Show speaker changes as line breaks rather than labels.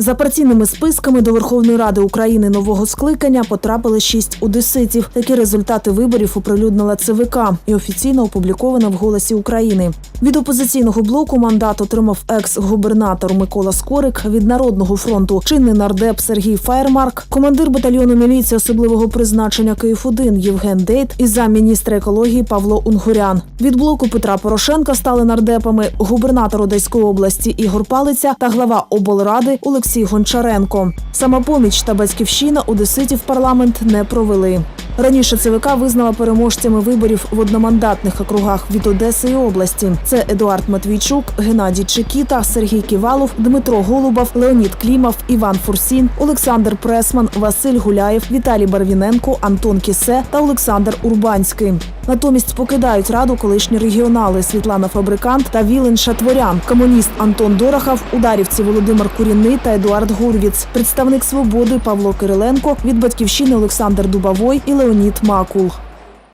За партійними списками до Верховної Ради України нового скликання потрапили шість одеситів. Такі результати виборів оприлюднила ЦВК і офіційно опублікована в Голосі України. Від опозиційного блоку мандат отримав екс-губернатор Микола Скорик. Від народного фронту чинний нардеп Сергій Фаєрмарк, командир батальйону міліції особливого призначення Київ 1 Євген Дейт і замміністра екології Павло Унгурян. Від блоку Петра Порошенка стали нардепами губернатор Одеської області Ігор Палиця та глава облради Олексій Гончаренко. Самопоміч та батьківщина одеситів парламент не провели. Раніше ЦВК визнала переможцями виборів в одномандатних округах від Одеси і області. Це Едуард Матвійчук, Геннадій Чекіта, Сергій Ківалов, Дмитро Голубов, Леонід Клімов, Іван Фурсін, Олександр Пресман, Василь Гуляєв, Віталій Барвіненко, Антон Кісе та Олександр Урбанський. Натомість покидають раду колишні регіонали Світлана Фабрикант та Вілен Шатворян, комуніст Антон Дорохов, ударівці Володимир Курінний та Едуард Гурвіц, представник свободи Павло Кириленко, від батьківщини Олександр Дубовой і Леонід Макул.